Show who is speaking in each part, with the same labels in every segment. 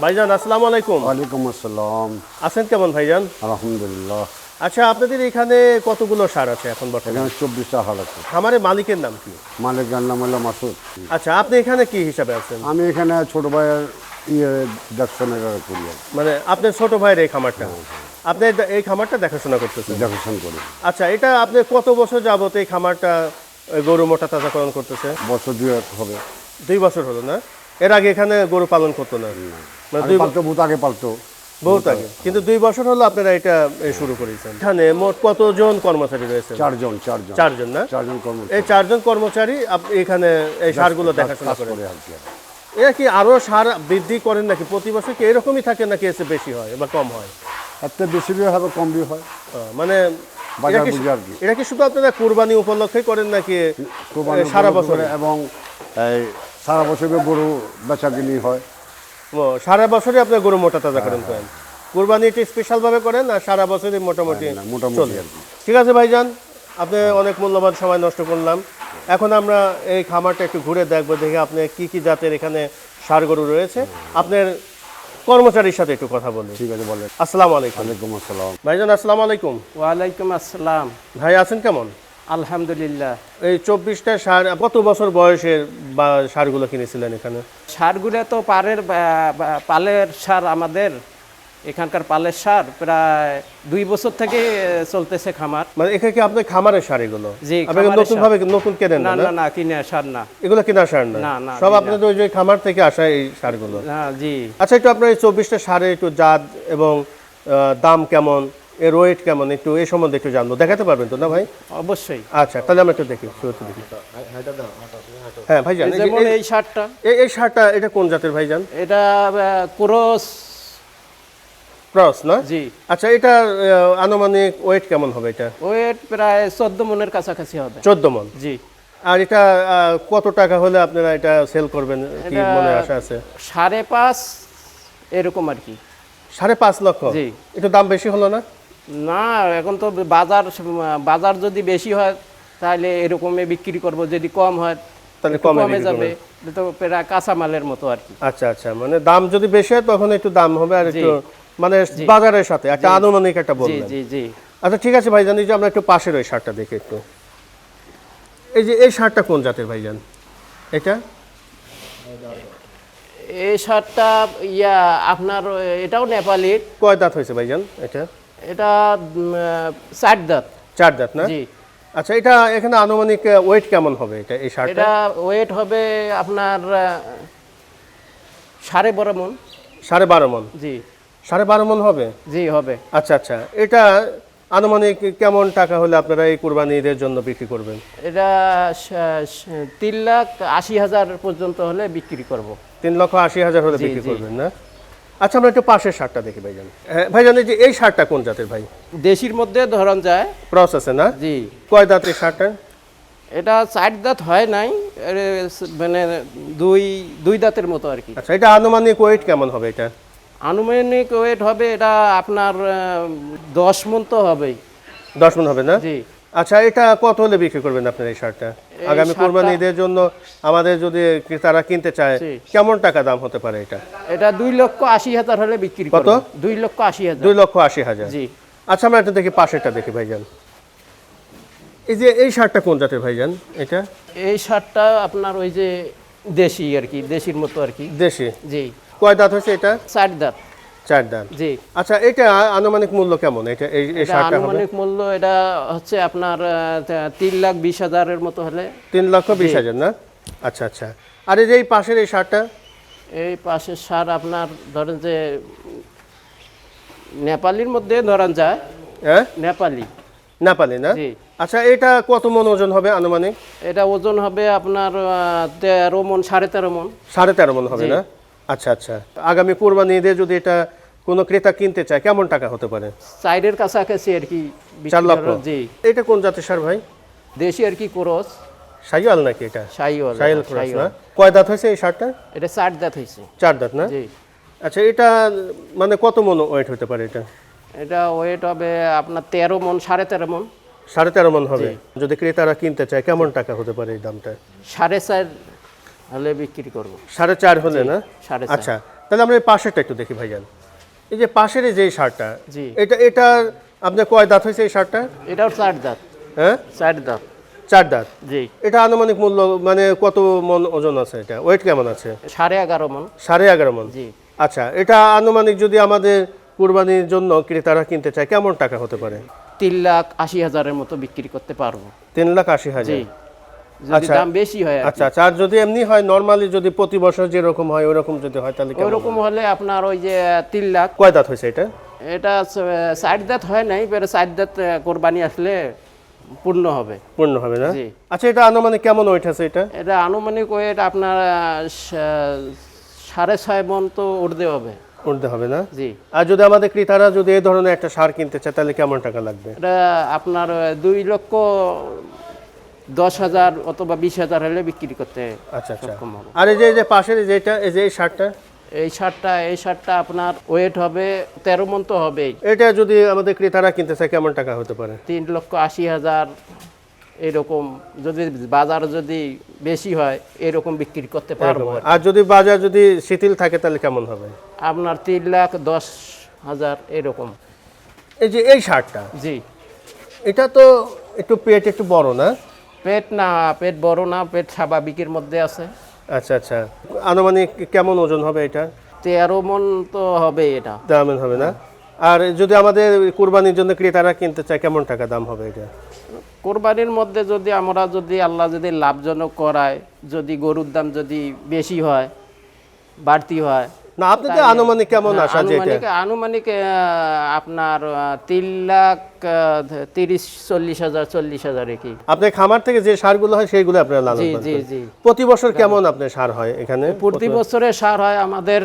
Speaker 1: ভাইজান আসসালামু আলাইকুম।
Speaker 2: ওয়ালাইকুম আসসালাম।
Speaker 1: আছেন কেমন ভাইজান?
Speaker 2: আলহামদুলিল্লাহ।
Speaker 1: আচ্ছা আপনাদের এখানে কতগুলো সার আছে এখন বর্তমানে?
Speaker 2: চব্বিশটা হাল আছে।
Speaker 1: খামারের মালিকের নাম কি?
Speaker 2: মালিকের নাম হলো মাসুদ।
Speaker 1: আচ্ছা আপনি এখানে কি হিসাবে আছেন?
Speaker 2: আমি এখানে ছোট ভাইয়ের ইয়ে দেখশনের করি
Speaker 1: মানে আপনার ছোট ভাইয়ের এই খামারটা? আপনি এই- খামারটা দেখাশোনা করতেছেন?
Speaker 2: দেখাশোনা করি।
Speaker 1: আচ্ছা এটা আপনি কত বছর যাবত এই খামারটা গরু মোটা তাজাকরণ করতেছে
Speaker 2: বছর দুয়েক হবে।
Speaker 1: দুই বছর হলো না? এর আগে এখানে গরু পালন করতো না। মানে দুই
Speaker 2: পালতো বহুত আগে পালতো।
Speaker 1: বহুত আগে। কিন্তু দুই বছর হলো আপনারা এটা শুরু করেছেন। এখানে মোট কতজন কর্মচারী রয়েছে?
Speaker 2: চারজন চারজন।
Speaker 1: চারজন না?
Speaker 2: চারজন
Speaker 1: এই চারজন কর্মচারী এখানে এই সারগুলো দেখাশোনা
Speaker 2: করে
Speaker 1: এরা কি আরও সার বৃদ্ধি করেন নাকি? প্রতি বছর কি এরকমই থাকে নাকি এসে বেশি হয় বা কম হয়?
Speaker 2: বেশি হবে কম হয়।
Speaker 1: মানে এটা কি- শুধু আপনারা কুরবানি উপলক্ষে করেন নাকি সারা বছর?
Speaker 2: এবং সারা বছর গরু বেচা কিনি হয়
Speaker 1: সারা বছরই আপনি গরু মোটা তাজা করেন করেন কুরবানি এটা স্পেশাল ভাবে করেন আর সারা বছরই মোটামুটি
Speaker 2: মোটামুটি
Speaker 1: ঠিক আছে ভাইজান আপনি অনেক মূল্যবান সময় নষ্ট করলাম। এখন আমরা এই খামারটা একটু ঘুরে দেখব দেখে আপনি কি কি জাতের এখানে সার গরু রয়েছে। আপনার কর্মচারীর সাথে একটু কথা বলি।
Speaker 2: ঠিক আছে বলে
Speaker 1: আসসালামু আলাইকুম।
Speaker 2: ওয়ালাইকুম আসসালাম।
Speaker 1: ভাইজান আসসালামু আলাইকুম।
Speaker 3: ওয়ালাইকুম আসসালাম।
Speaker 1: ভাই আছেন কেমন?
Speaker 3: আলহামদুলিল্লাহ।
Speaker 1: এই চব্বিশটা সার কত বছর বয়সের বা সারগুলো কিনেছিলেন এখানে?
Speaker 3: সারগুলো তো পারের পালের সার আমাদের। এখানকার পালের সার প্রায় দুই বছর থেকে চলতেছে খামার।
Speaker 1: মানে এখানে কি আপনার খামারের সার এগুলো?
Speaker 3: জি,
Speaker 1: নতুন ভাবে নতুন কেনেন
Speaker 3: না
Speaker 1: না
Speaker 3: না? কিনে সার না।
Speaker 1: এগুলো কেনা সার না? সব আপনাদের ওই যে খামার থেকে আসা এই সারগুলো।
Speaker 3: না জি।
Speaker 1: আচ্ছা একটু আপনার এই চব্বিশটা সারের একটু জাত এবং দাম কেমন? এর ওয়েট কেমন? একটু এই সম্বন্ধে একটু জানব। দেখাতে পারবেন তো না ভাই?
Speaker 3: অবশ্যই।
Speaker 1: আচ্ছা তাহলে আমরা একটু দেখি শুরুতে দেখি। হ্যাঁ ভাইজান এই যে-
Speaker 3: যেমন
Speaker 1: এই-
Speaker 3: শার্টটা।
Speaker 1: এই- এই সারটা এটা কোন জাতের ভাইজান
Speaker 3: এটা ক্রস
Speaker 1: ক্রস না?
Speaker 3: জি।
Speaker 1: আচ্ছা এটা আনুমানিক ওয়েট কেমন হবে এটা?
Speaker 3: ওয়েট প্রায় চোদ্দ মনের কাছাকাছি হবে।
Speaker 1: চোদ্দ মন?
Speaker 3: জি।
Speaker 1: আর এটা কত টাকা হলে আপনারা এটা সেল করবেন কি মনে আশা আছে?
Speaker 3: সাড়ে পাঁচ এরকম আর কি।
Speaker 1: সাড়ে পাঁচ লক্ষ?
Speaker 3: জি।
Speaker 1: একটু দাম বেশি হলো না?
Speaker 3: না এখন তো বাজার বাজার যদি বেশি হয় তাহলে এরকমই বিক্রি করব যদি কম হয়
Speaker 1: তাহলে কমে
Speaker 3: যাবে। তো প্রায় কাঁচামালের মতো আর কি।
Speaker 1: আচ্ছা আচ্ছা মানে দাম যদি বেশি হয় তখন একটু দাম হবে আর একটু মানে বাজারের সাথে একটা আনুমানিক একটা বলবেন
Speaker 3: জি জি।
Speaker 1: আচ্ছা ঠিক আছে ভাইজান এই যে আমরা একটু পাশের ওই শার্টটা দেখি একটু। এই যে এই শার্টটা কোন জাতের ভাইজান? এটা?
Speaker 3: এই শার্টটা ইয়া আপনার এটাও নেপালির
Speaker 1: কয় দাঁত হয়েছে ভাইজান এটা?
Speaker 3: এটা চার দাঁত।
Speaker 1: চার দাঁত না?
Speaker 3: জি।
Speaker 1: আচ্ছা এটা এখানে আনুমানিক ওয়েট কেমন হবে এটা এই শার্টটা
Speaker 3: এটা ওয়েট হবে আপনার সাড়ে বারো মন।
Speaker 1: সাড়ে বারো মন?
Speaker 3: জি।
Speaker 1: সাড়ে বারো মন হবে?
Speaker 3: জি হবে।
Speaker 1: আচ্ছা আচ্ছা এটা আনুমানিক কেমন টাকা হলে আপনারা এই কুরবানি ঈদের জন্য বিক্রি করবেন?
Speaker 3: এটা তিন লাখ আশি হাজার পর্যন্ত হলে বিক্রি করব।
Speaker 1: তিন লক্ষ আশি হাজার হলে বিক্রি করবেন না? আচ্ছা আমরা একটু পাশের শার্টটা দেখি ভাইজান। হ্যাঁ, ভাইজান এই যে এই শার্টটা কোন জাতের ভাই?
Speaker 3: দেশির মধ্যে ধরন যায়।
Speaker 1: ক্রস আছে না?
Speaker 3: জি।
Speaker 1: কয় দাঁত এই শার্টটা?
Speaker 3: এটা চার দাঁত হয় নাই মানে দুই দুই দাঁতের মতো আর কি।
Speaker 1: আচ্ছা এটা আনুমানিক ওয়েট কেমন হবে এটা?
Speaker 3: আনুমানিক ওয়েট হবে এটা আপনার দশ মন তো হবেই।
Speaker 1: দশ মন হবে না?
Speaker 3: জি।
Speaker 1: আচ্ছা এটা কত হলে বিক্রি করবেন আপনার এই শার্টটা? আগামী কোরবানি ঈদের জন্য আমাদের যদি তারা কিনতে চায় কেমন টাকা দাম হতে পারে এটা?
Speaker 3: এটা দুই লক্ষ আশি হাজার হলে বিক্রি
Speaker 1: কত?
Speaker 3: দুই লক্ষ আশি হাজার।
Speaker 1: দুই লক্ষ আশি হাজার।
Speaker 3: জি।
Speaker 1: আচ্ছা আমরা একটা দেখি পাশেরটা দেখি ভাইজান। এই যে এই শার্টটা কোন জাতের ভাইজান? এটা?
Speaker 3: এই শার্টটা আপনার ওই যে দেশি আর কি দেশির মতো আর কি।
Speaker 1: দেশি।
Speaker 3: জি।
Speaker 1: কয় দাঁত হয়েছে এটা?
Speaker 3: চার দাঁত।
Speaker 1: চার দাঁত
Speaker 3: জি।
Speaker 1: আচ্ছা এটা আনুমানিক মূল্য কেমন? এটা এই শার্টটা
Speaker 3: আনুমানিক মূল্য এটা হচ্ছে আপনার তিন লাখ বিশ হাজারের মতো হলে।
Speaker 1: তিন লক্ষ বিশ হাজার না? আচ্ছা আচ্ছা। আর এই যে এই পাশের এই শার্টটা
Speaker 3: এই পাশের সার আপনার ধরেন যে নেপালির মধ্যে ধরেন যায়।
Speaker 1: হ্যাঁ?
Speaker 3: নেপালি।
Speaker 1: নেপালি না? আচ্ছা এটা কত মন ওজন হবে আনুমানিক?
Speaker 3: এটা ওজন হবে আপনার তেরো মন সাড়ে তেরো মন।
Speaker 1: সাড়ে তেরো মন হবে না? আচ্ছা আচ্ছা। আগামী কোরবানি ঈদে যদি এটা কোনো ক্রেতা কিনতে চায় কেমন টাকা হতে পারে?
Speaker 3: চাইরের কাছাকাছি আর কি
Speaker 1: চার লক্ষ।
Speaker 3: জি।
Speaker 1: এটা কোন জাতের সার ভাই?
Speaker 3: দেশি আর কি ক্রস।
Speaker 1: শাইওয়াল নাকি এটা?
Speaker 3: শাইওয়াল
Speaker 1: সাইয়াল ক্রস না? কয় দাঁত হয়েছে এই সারটা?
Speaker 3: এটা চার দাঁত হয়েছে।
Speaker 1: চার দাঁত না?
Speaker 3: জি।
Speaker 1: আচ্ছা এটা মানে কত মন ওয়েট হতে পারে এটা?
Speaker 3: এটা ওয়েট হবে আপনার তেরো মন সাড়ে তেরো মন।
Speaker 1: সাড়ে তেরো মন হবে। যদি ক্রেতারা কিনতে চায় কেমন টাকা হতে পারে এই দামটা?
Speaker 3: সাড়ে চার হলে বিক্রি করব।
Speaker 1: সাড়ে চার হলে না?
Speaker 3: সাড়ে
Speaker 1: আচ্ছা তাহলে আমরা এই পাশেরটা একটু দেখি ভাইজান। এই যে পাশের যে সারটা
Speaker 3: জি।
Speaker 1: এটা এটা আপনার কয় দাঁত হয়েছে এই সারটা?
Speaker 3: এটাও চার দাঁত।
Speaker 1: হ্যাঁ?
Speaker 3: চার দাঁত।
Speaker 1: চার দাঁত?
Speaker 3: জি।
Speaker 1: এটা আনুমানিক মূল্য মানে কত মন ওজন আছে এটা? ওয়েট কেমন আছে?
Speaker 3: সাড়ে এগারো মন।
Speaker 1: সাড়ে এগারো মন?
Speaker 3: জি।
Speaker 1: আচ্ছা এটা আনুমানিক যদি আমাদের কুরবানির জন্য ক্রেতারা কিনতে চায় কেমন টাকা হতে পারে?
Speaker 3: তিন লাখ আশি হাজারের মতো বিক্রি করতে পারব।
Speaker 1: তিন লাখ আশি হাজার?
Speaker 3: যদি
Speaker 1: আচ্ছা।
Speaker 3: দাম বেশি হয়
Speaker 1: আচ্ছা আচ্ছা। আর যদি এমনি হয় নর্মালি যদি প্রতি বছর যেরকম হয় ওরকম যদি হয় তাহলে কেমন?
Speaker 3: ওইরকম হলে আপনার ওই যে তিন লাখ।
Speaker 1: কয় দাঁত হয়েছে এটা?
Speaker 3: এটা সাইড দাঁত হয় নাই এবারে সাইড দাঁত কোরবানি আসলে পূর্ণ হবে।
Speaker 1: পূর্ণ হবে না? আচ্ছা এটা আনুমানিক কেমন ওয়েট আছে এটা?
Speaker 3: এটা আনুমানিক ওয়েট আপনার সাড়ে ছয় মন তো উঠতে হবে।
Speaker 1: উঠতে হবে না?
Speaker 3: জি।
Speaker 1: আর যদি আমাদের ক্রেতারা যদি এই ধরনের একটা সার কিনতে চায় তাহলে কেমন টাকা লাগবে?
Speaker 3: এটা আপনার দুই লক্ষ দশ হাজার অথবা বিশ হাজার হলে বিক্রি করতে
Speaker 1: আচ্ছা আচ্ছা।
Speaker 3: সক্ষম হবে।
Speaker 1: আর এই যে পাশের এই যে এটা এই যে এই সারটা
Speaker 3: এই শার্টটা এই শার্টটা আপনার ওয়েট হবে তেরো মন তো হবেই।
Speaker 1: এটা যদি আমাদের ক্রেতারা কিনতে চায় কেমন টাকা হতে পারে?
Speaker 3: তিন লক্ষ আশি হাজার এরকম যদি বাজার যদি বেশি হয় এরকম বিক্রি করতে পারব
Speaker 1: আর যদি বাজার যদি শিথিল থাকে তাহলে কেমন হবে?
Speaker 3: আপনার তিন লাখ দশ হাজার এরকম।
Speaker 1: এই যে এই শার্টটা?
Speaker 3: জি।
Speaker 1: এটা তো একটু পেট একটু বড় না?
Speaker 3: পেট না পেট বড় না পেট স্বাভাবিকের মধ্যে আছে।
Speaker 1: আচ্ছা আচ্ছা। আনুমানিক কেমন ওজন হবে এটা?
Speaker 3: তেরো মন তো হবে এটা।
Speaker 1: দামের হবে না? আর যদি আমাদের কুরবানির জন্য ক্রেতারা কিনতে চায় কেমন টাকা দাম হবে এটা?
Speaker 3: কোরবানির মধ্যে যদি আমরা যদি আল্লাহ যদি লাভজনক করায় যদি গরুর দাম যদি বেশি হয় বাড়তি হয়
Speaker 1: না আপনাদের আনুমানিক কেমন আসা যে
Speaker 3: আনুমানিক আনুমানিক আপনার তিন লাখ তিরিশ চল্লিশ হাজার চল্লিশ হাজার কি
Speaker 1: আপনার খামার থেকে যে সারগুলো হয় সেইগুলো আপনারা লালন
Speaker 3: জি জি জি।
Speaker 1: প্রতি বছর কেমন আপনার সার হয় এখানে?
Speaker 3: প্রতি বছরে সার হয় আমাদের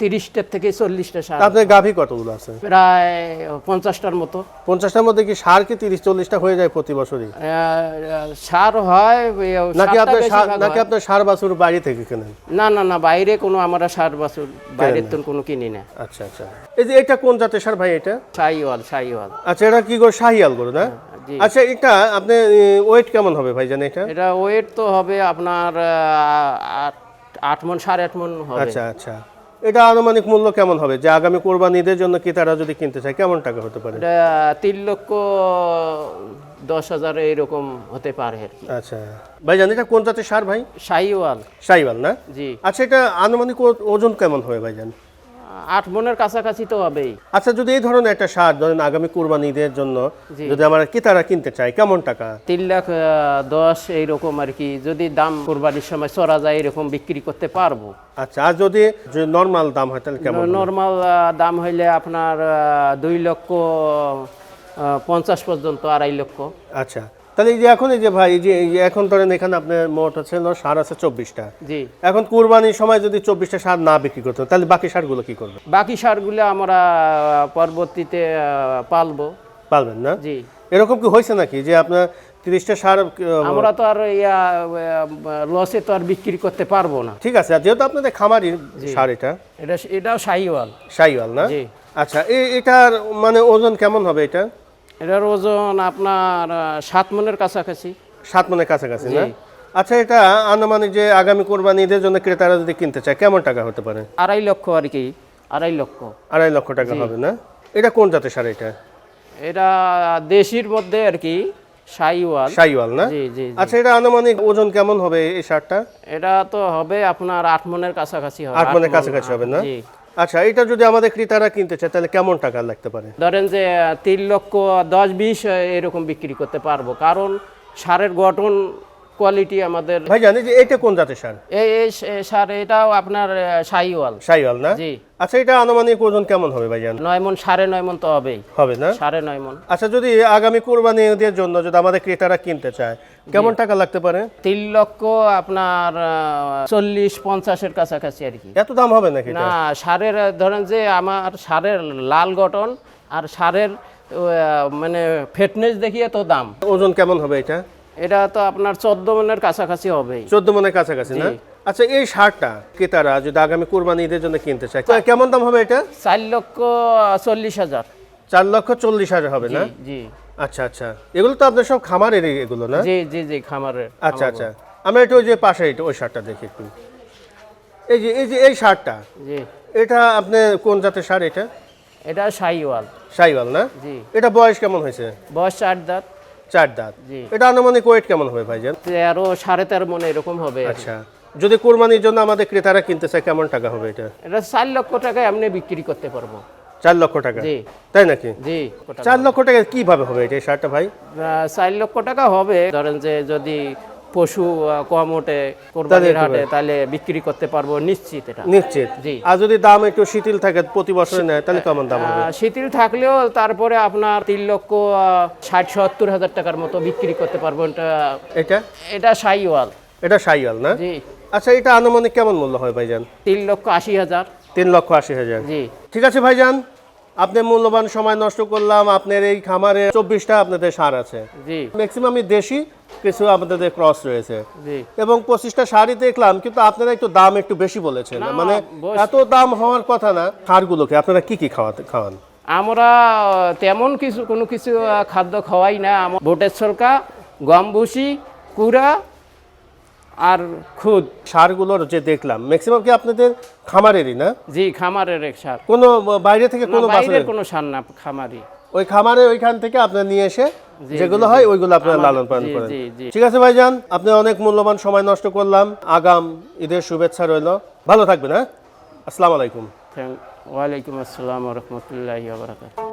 Speaker 3: তিরিশটার থেকে চল্লিশটা সার
Speaker 1: আপনার গাভী কতগুলো আছে?
Speaker 3: প্রায় পঞ্চাশটার মতো।
Speaker 1: পঞ্চাশটার মধ্যে কি সার কি তিরিশ চল্লিশটা হয়ে যায় প্রতি বছরই?
Speaker 3: সার হয়
Speaker 1: নাকি আপনার নাকি আপনার সার বাছুর বাড়ি থেকে কেনেন?
Speaker 3: না না না বাইরে কোনো আমরা সার বাছুর বাইরের তো কোনো কিনি না।
Speaker 1: আচ্ছা আচ্ছা। এই যে এটা কোন জাতের সার ভাই এটা?
Speaker 3: শাহিওয়াল শাহিওয়াল।
Speaker 1: আচ্ছা এটা কি গো শাহিয়াল গরু না? আচ্ছা এটা আপনি ওয়েট কেমন হবে ভাই জানেন এটা?
Speaker 3: এটা ওয়েট তো হবে আপনার আট মন সাড়ে আট মন হবে।
Speaker 1: আচ্ছা আচ্ছা। এটা আনুমানিক মূল্য কেমন হবে? যে আগামী কোরবানিদের জন্য কি তারা যদি কিনতে চায় কেমন টাকা হতে পারে?
Speaker 3: এটা তিন লক্ষ দশ হাজার এইরকম হতে পারে আর কি।
Speaker 1: আচ্ছা। ভাই জানেন এটা কোন জাতের সার ভাই?
Speaker 3: শাহিওয়াল।
Speaker 1: শাহিওয়াল না?
Speaker 3: জি।
Speaker 1: আচ্ছা এটা আনুমানিক ওজন কেমন হবে ভাই জান
Speaker 3: আট মনের কাছাকাছি তো হবেই।
Speaker 1: আচ্ছা যদি এই ধরনের একটা সার ধরেন আগামী কোরবানিদের জন্য যদি আমরা কি তারা কিনতে চাই কেমন টাকা?
Speaker 3: তিন লাখ দশ এইরকম আর কি। যদি দাম কোরবানির সময় চড়া যায় এরকম বিক্রি করতে পারব।
Speaker 1: আচ্ছা আর যদি নর্মাল দাম হয় তাহলে কেমন
Speaker 3: নর্মাল দাম হইলে আপনার দুই লক্ষ পঞ্চাশ পর্যন্ত আড়াই লক্ষ।
Speaker 1: আচ্ছা তাহলে এই যে এখন এই যে ভাই এই যে এখন ধরেন এখানে আপনার মোট আছে হলো সার আছে চব্বিশটা।
Speaker 3: জি।
Speaker 1: এখন কুরবানির সময় যদি চব্বিশটা সার না বিক্রি করতে তাহলে বাকি সারগুলো কি করবে
Speaker 3: বাকি সারগুলো আমরা পরবর্তীতে পালবো।
Speaker 1: পারবেন না?
Speaker 3: জি।
Speaker 1: এরকম কি হয়েছে নাকি যে আপনার তিরিশটা সার
Speaker 3: আমরা তো আর ইয়া লসে তো আর বিক্রি করতে পারব না।
Speaker 1: ঠিক আছে যেহেতু আপনাদের খামারি সার এটা।
Speaker 3: এটা এটাও শাহিওয়াল।
Speaker 1: সাইওয়াল না?
Speaker 3: জি।
Speaker 1: আচ্ছা এই এটার মানে ওজন কেমন হবে এটা?
Speaker 3: এটার ওজন আপনার সাত মনের কাছাকাছি।
Speaker 1: সাত মনের কাছাকাছি না? আচ্ছা এটা আনুমানিক যে আগামী কোরবানিদের জন্য ক্রেতারা যদি কিনতে চায় কেমন টাকা হতে পারে?
Speaker 3: আড়াই লক্ষ আর কি আড়াই লক্ষ।
Speaker 1: আড়াই লক্ষ টাকা হবে না? এটা কোন জাতের সার এটা?
Speaker 3: এটা দেশির মধ্যে আর কি শাহিওয়াল
Speaker 1: সাইওয়াল না?
Speaker 3: জি জি।
Speaker 1: আচ্ছা এটা আনুমানিক ওজন কেমন হবে এই সারটা
Speaker 3: এটা তো হবে আপনার আট মনের কাছাকাছি হবে
Speaker 1: আট মনের কাছাকাছি হবে না?
Speaker 3: জি।
Speaker 1: আচ্ছা এটা যদি আমাদের ক্রেতারা কিনতে চায়, তাহলে কেমন টাকা লাগতে পারে?
Speaker 3: ধরেন যে তিন লক্ষ দশ বিশ এরকম বিক্রি করতে পারব। কারণ সারের গঠন কোয়ালিটি আমাদের
Speaker 1: ভাই জানি যে এটা কোন জাতের সার?
Speaker 3: এই সার এটাও আপনার শাহিওয়াল।
Speaker 1: সাইওয়াল না?
Speaker 3: জি।
Speaker 1: আচ্ছা এটা আনুমানিক ওজন কেমন হবে ভাইজান?
Speaker 3: নয় মন সাড়ে নয় মন তো হবেই।
Speaker 1: হবে না?
Speaker 3: সাড়ে নয় মন।
Speaker 1: আচ্ছা যদি আগামী কোরবানিদের জন্য যদি আমাদের ক্রেতারা কিনতে চায় কেমন টাকা লাগতে পারে?
Speaker 3: তিন লক্ষ আপনার চল্লিশ পঞ্চাশের কাছাকাছি আর কি।
Speaker 1: এত দাম হবে নাকি
Speaker 3: না সারের ধরেন যে আমার সারের লাল গঠন আর সারের মানে ফিটনেস দেখিয়ে তো দাম।
Speaker 1: ওজন কেমন হবে এটা?
Speaker 3: এটা তো আপনার চোদ্দ মনের কাছাকাছি হবে
Speaker 1: চোদ্দ মনের কাছাকাছি না? আচ্ছা এই সারটা ক্রেতারা যদি আগামী কোরবানি ঈদের জন্য কিনতে চায় কেমন দাম হবে এটা?
Speaker 3: চার লক্ষ চল্লিশ হাজার।
Speaker 1: চার লক্ষ চল্লিশ হাজার হবে না?
Speaker 3: জি।
Speaker 1: আচ্ছা আচ্ছা। এগুলো তো আপনার সব খামারের এগুলো না?
Speaker 3: জি জি জি খামারের
Speaker 1: আচ্ছা আচ্ছা। আমরা একটু ওই যে পাশে এটা ওই সারটা দেখি একটু। এই যে এই যে এই সারটা
Speaker 3: জি।
Speaker 1: এটা আপনি কোন জাতের সার এটা?
Speaker 3: এটা সাইওয়াল
Speaker 1: সাইওয়াল না?
Speaker 3: জি।
Speaker 1: এটা বয়স কেমন হয়েছে?
Speaker 3: বয়স চার দাঁত।
Speaker 1: চার দাঁত। এটা আনুমানিক ওয়েট কেমন হবে ভাইজান?
Speaker 3: তেরো সাড়ে তেরো মনে এরকম হবে।
Speaker 1: আচ্ছা। যদি কোরবানির জন্য আমাদের ক্রেতারা কিনতে চায় কেমন টাকা হবে এটা?
Speaker 3: এটা চার লক্ষ টাকায় আপনি বিক্রি করতে পারব।
Speaker 1: চার লক্ষ টাকা?
Speaker 3: জি।
Speaker 1: তাই নাকি?
Speaker 3: জি
Speaker 1: চার লক্ষ টাকা কীভাবে হবে এটা? সারটা ভাই?
Speaker 3: চার লক্ষ টাকা হবে। ধরেন যে যদি পশু কম ওঠে কোরবানির
Speaker 1: তাহলে
Speaker 3: হাটে তাহলে বিক্রি করতে পারব নিশ্চিত এটা।
Speaker 1: নিশ্চিত।
Speaker 3: জি।
Speaker 1: আর যদি দাম একটু শিথিল থাকে প্রতি বছর নেয় তাহলে কেমন দাম হবে?
Speaker 3: শিথিল থাকলেও তারপরে আপনার তিন লক্ষ ষাট সত্তর হাজার টাকার মতো বিক্রি করতে পারব এটা।
Speaker 1: এটা?
Speaker 3: এটা সাইওয়াল।
Speaker 1: এটা সাইওয়াল না?
Speaker 3: জি।
Speaker 1: আচ্ছা এটা আনুমানিক কেমন মূল্য হয় ভাইজান?
Speaker 3: তিন লক্ষ আশি হাজার।
Speaker 1: তিন লক্ষ আশি হাজার।
Speaker 3: জি।
Speaker 1: ঠিক আছে ভাইজান আপনি মূল্যবান সময় নষ্ট করলাম আপনার এই খামারে চব্বিশটা আপনাদের সার আছে।
Speaker 3: জি।
Speaker 1: ম্যাক্সিমামই দেশি কিছু আপনাদের ক্রস রয়েছে। এবং পঁচিশটা শাড়ি দেখলাম কিন্তু আপনারা একটু দাম একটু বেশি বলেছেন। মানে এত দাম হওয়ার কথা না সারগুলোকে আপনারা কি কি খাওয়াতে খাওয়ান?
Speaker 3: আমরা তেমন কিছু কোনো কিছু খাদ্য খাওয়াই না। আমার বোটের সরকা গম ভুসি কুড়া আর খুদ।
Speaker 1: সারগুলোর যে দেখলাম ম্যাক্সিমাম কি আপনাদের খামারেরই না?
Speaker 3: জি খামারের এক সার।
Speaker 1: কোনো বাইরে থেকে কোনো
Speaker 3: বাইরের কোনো সার না খামারি।
Speaker 1: ওই খামারে ওইখান থেকে আপনারা নিয়ে এসে যেগুলো হয় ওইগুলো আপনারা লালন পালন করেন। ঠিক আছে ভাইজান আপনি অনেক মূল্যবান সময় নষ্ট করলাম। আগাম ঈদের শুভেচ্ছা রইল। ভালো থাকবেন হ্যাঁ? আসসালামু আলাইকুম।
Speaker 3: ওয়ালাইকুম আসসালাম রহমতুল্লাহ বারকাত